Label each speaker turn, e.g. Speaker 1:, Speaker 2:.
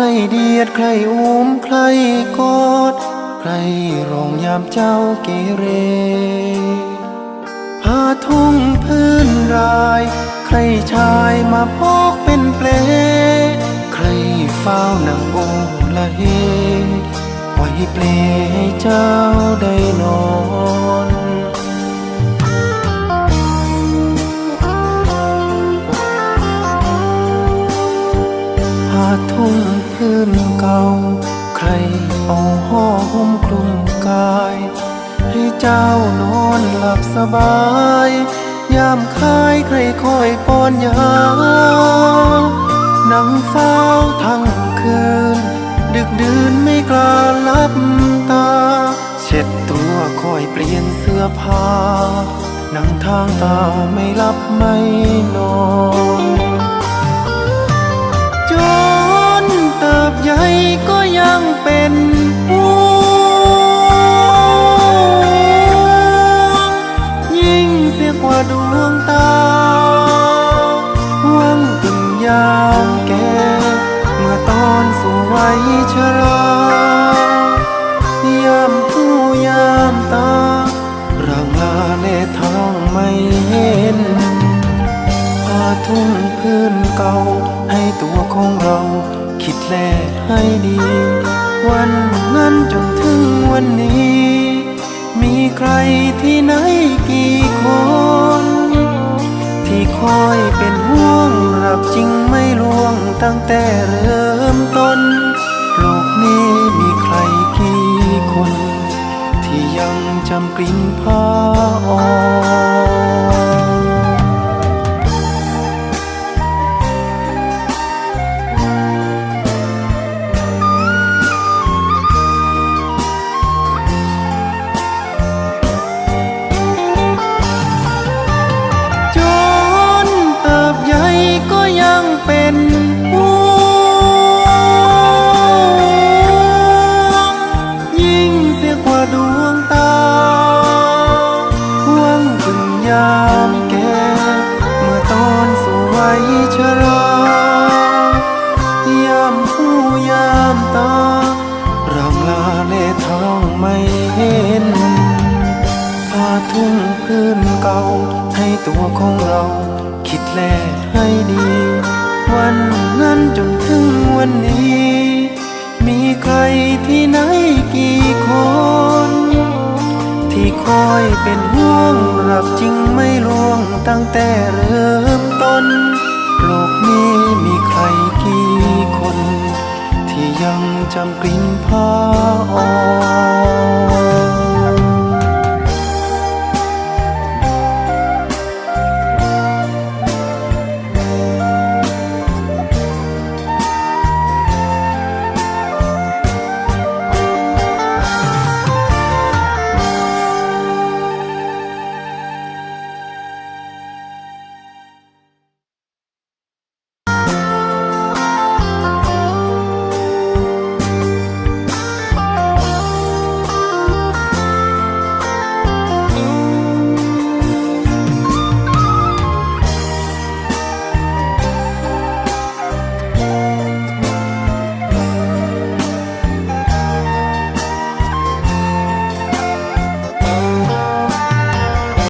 Speaker 1: ใครเดียดใครอุ้มใครกอด ใครรองยามเจ้าเกเรผ้าทุ่งพื้นราย ใครชายมาพอกเป็นเปล ใครเฝ้านังโอละเฮปล่อยเปลให้เจ้าได้นอนานอนหลับสบาย ยามคายใครคอยป้อนยานั่งเฝ้าทั้งคืน ดึกดื่นไม่กล้าลับตา เช็ดตัวคอยเปลี่ยนเสื้อผ้า นั่งทางตาไม่หลับไม่นอน เห็นผ้าทุ่งพื้นเก่า ให้ตัวของเรา คิดแลให้ดี วันนั้นจนถึงวันนี้ มีใครที่ไหนกี่คน ที่คอยเป็นห่วงรับจริงไม่ลวงตั้งแต่เริ่มต้นโลกนี้มีใครกี่คน ที่ยังจำกลิ่นผ้าอ่อน ทุ่งพื้นเก่า ให้ตัวของเรา คิดแลให้ดี วันนั้นจนถึงวันนี้ มีใครที่ไหนกี่คน ที่คอยเป็นห่วงรับจริงไม่ลวงตั้งแต่เริ่มต้น โลกนี้มีใครกี่คน ที่ยังจำกลิ่นผ้าอ่อน